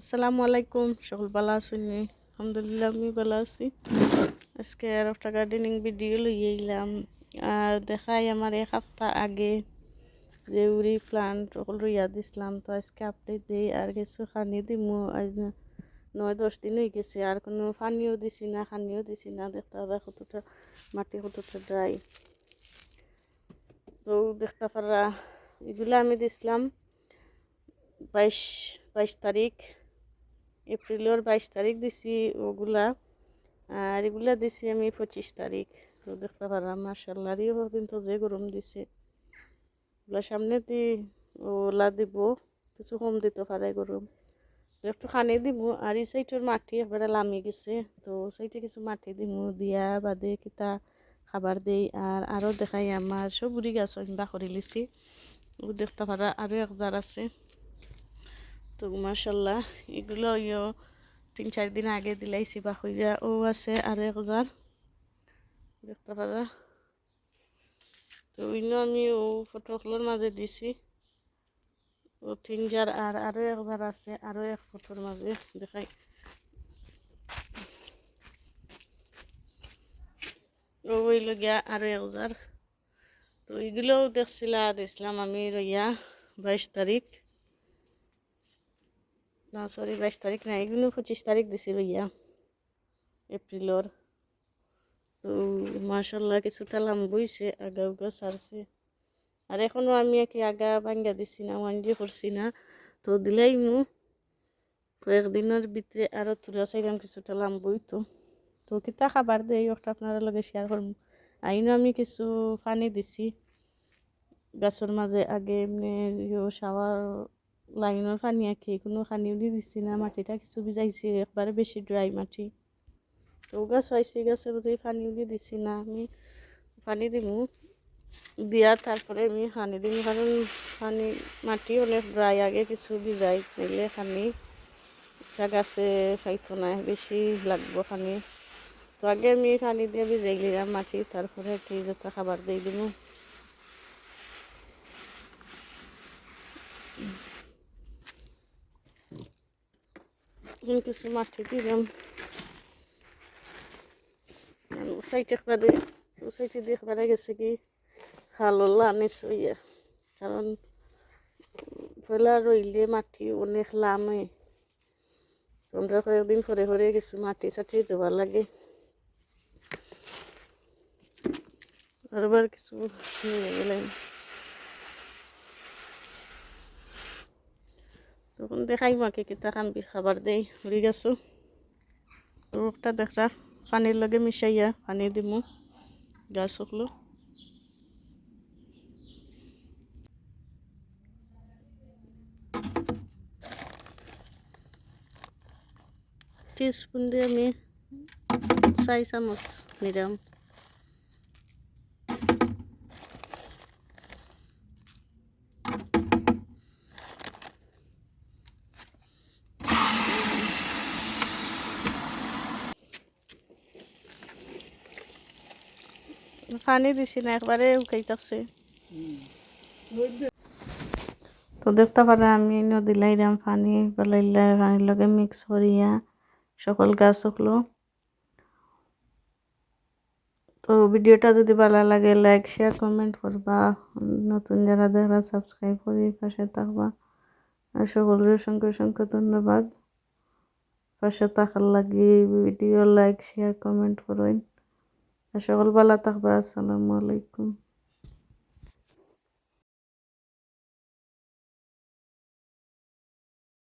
আসসালামু আলাইকুম, সকল ভালো আছেন? আলহামদুলিল্লাহ আমি ভালো আছি। আজকে আর একটা গার্ডেনিং ভিডিও লইয়ে এলাম। আর দেখাই আমার এক সপ্তাহ আগে যে উড়ি প্লান্ট সকল রইয়া দিছিলাম। তো আজকে আপডেট দিই, আর কিছু খানি দিমু। আজ নয়, দশ দিন হয়ে গেছে, আর কোনো পানিও দিছি না, খানিও দিছি না। দেখতে পারা কতটা মাটি কতটা ড্রাই তো দেখতে পারা, এগুলো আমি দিছিলাম বাইশ বাইশ তারিখ। এপ্রিলের বাইশ তারিখ দিছি ওগুলা। আর এগুলা দিছি আমি পঁচিশ তারিখ। তো দেখতে পারলাম মার্শাল্লাহ আর দিন তো যে গরম দিছে। ওগুলা সামনে দি ওলা দিব, কিছু কম দিতে পারে গরম। একটু খানি দিব, আর এই সাইডের মাটি একবারে লামি গেছে। তো সাইডে কিছু মাটি দিব, দিয়া, বাদে কিতা খাবার দেই। আর আরও দেখাই, আমার সবুরি গাছ আমি বাকরি লিছি। দেখতে পারা আরও এক জার আছে। তো মাশাল্লাহ এগুলো ইয়ো তিন, চার দিন আগে দিলাইছি বা হইয়া ও আছে আরও এক হাজার দেখতে পারা। তো অন্য আমি ও ফটোগুলোর মাঝে দিছি। ও তিন জার আর আরও এক জার আছে, আরও এক ফটোর মাঝে, দেখাই। ও হইল গিয়া আরও এক হাজার তো এগুলোও দেখছিলা দিছিলাম আমি রইয়া বাইশ তারিখ। না সরি বাইশ তারিখ না এগুলো পঁচিশ তারিখ দিছি রইয়া এপ্রিলর। তো মার্শাল্লাহ কিছুটা লাম বইছে আগা উগা সারছে। আর এখনও আমি একে আগা ভাঙ্গা দিছি না ওয়ানজি করছি না। তো দিলাই মু। কয়েকদিনের ভিতরে আরও তুরা চাইলাম, কিছুটা লাম বইতো। তো কিতা খাবার দেই ওটা আপনারা লগে শেয়ার করব আইনও আমি কিছু পানি দিছি। গাছের মাঝে আগে এমনি শাওয়ার লাইনের পানি আঁকি, কোনো পানিও দিয়ে দিচ্ছি না মাটিটা কিছু ভিজাইছে একবারে বেশি ড্রাই মাটি। তো গাছ হয়েছে গাছের মধ্যে পানিও দিয়ে দিচ্ছি না, আমি পানি দিমু। দিয়া তারপরে আমি পানি দিম কারণ পানি, মাটি অনেক ড্রাই আগে কিছু ভিজাই নিলে যা গাছে খাইতো না বেশি লাগবো পানি। তো আগে আমি পানি দিয়ে ভিজাই নিলাম মাটি তারপরে কি যত খাবার দিয়ে দিমু। কিছু মাটি দিলাম সাইটে একবারে সাইটে দিয়ে একবারে গেছে কি খাললা আনিস হইয়া কারণ পয়লা রইলে মাটি অনেক লামে তোমরা কয়েকদিন পরে পরে কিছু মাটি সাটি দেওয়া লাগে বারবার কিছু নিয়ে গেলেন তখন দেখাই মাকে কিতা খান খাবার দেই উড়ি গেছো? একটা দেখা, পানির লগে মিশাইয়া পানি দিমু গাছ শুকলো টিস্পুন দিয়ে আমি চাই চামচ নিলাম। পানি দিছি না, একবারে উঠাইতেছে তো দেখতে পারে আমি নদী লাইরাম পানি বলাইলা পানির লগে মিক্স করিয়া সকল গাছ হলো। তো ভিডিওটা যদি ভালো লাগে লাইক শেয়ার কমেন্ট করবা। নতুন যারা দেখরা সাবস্ক্রাইব করি পাশে থাকবা। সকলের অসংখ্য অসংখ্য ধন্যবাদ। পাশে থাকার লাগি ভিডিও লাইক শেয়ার কমেন্ট করবেন সকল ভালো থাকবা আসসালামু আলাইকুম।